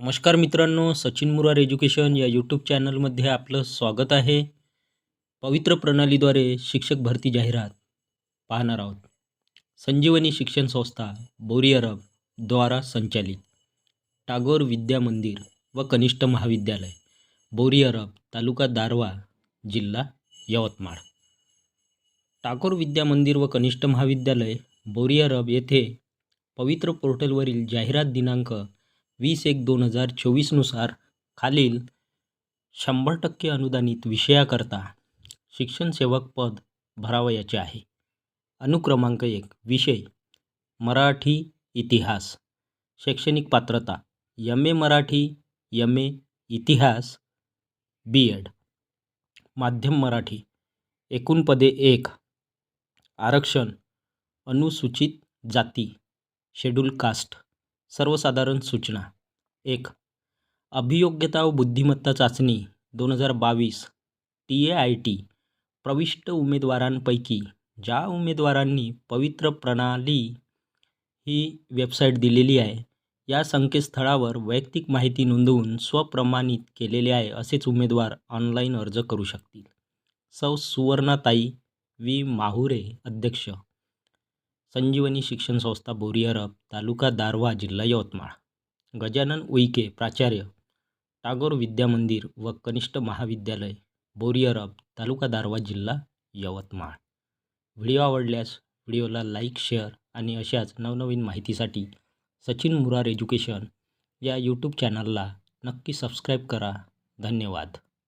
नमस्कार मित्रांनो सचिन मुरार एज्युकेशन या यूट्यूब चॅनलमध्ये आपलं स्वागत आहे. पवित्र प्रणालीद्वारे शिक्षक भरती जाहिरात पाहणार आहोत. संजीवनी शिक्षण संस्था बोरी अरब द्वारा संचालित टागोर विद्या मंदिर व कनिष्ठ महाविद्यालय बोरी अरब तालुका दारवा जिल्हा यवतमाळ. टागोर विद्या मंदिर व कनिष्ठ महाविद्यालय बोरी अरब येथे पवित्र पोर्टलवरील जाहिरात दिनांक वीस एक दोन हजार चोवीसनुसार खालील शंभर टक्के अनुदानित विषयाकरता शिक्षणसेवक पद भरावयाचे आहे. अनुक्रमांक एक विषय मराठी इतिहास शैक्षणिक पात्रता M A Marathi M A इतिहास बी एड माध्यम मराठी एकूण पदे एक आरक्षण अनुसूचित जाती शेड्यूल कास्ट सर्वसाधारण सूचना. एक अभियोग्यता व बुद्धिमत्ता चाचणी दोन हजार बावीस. टी ए आय टी प्रविष्ट उमेदवारांपैकी ज्या उमेदवारांनी पवित्र प्रणाली ही वेबसाईट दिलेली आहे या संकेतस्थळावर वैयक्तिक माहिती नोंदवून स्वप्रमाणित केलेले आहे असेच उमेदवार ऑनलाईन अर्ज करू शकतील. सौ सुवर्णाताई वी. माहुरे अध्यक्ष. संजीवनी शिक्षण संस्था बोरी अरब तालुका दारव्हा जिल्हा यवतमाळ. गजानन उईके प्राचार्य टागोर विद्या मंदिर व कनिष्ठ महाविद्यालय बोरी अरब तालुका दारव्हा जिल्हा यवतमाळ. व्हिडिओ आवडल्यास व्हिडिओला लाईक शेअर आणि अशाच नवनवीन माहितीसाठी सचिन मुरार एज्युकेशन या यूट्यूब चॅनलला नक्की सबस्क्राईब करा. धन्यवाद.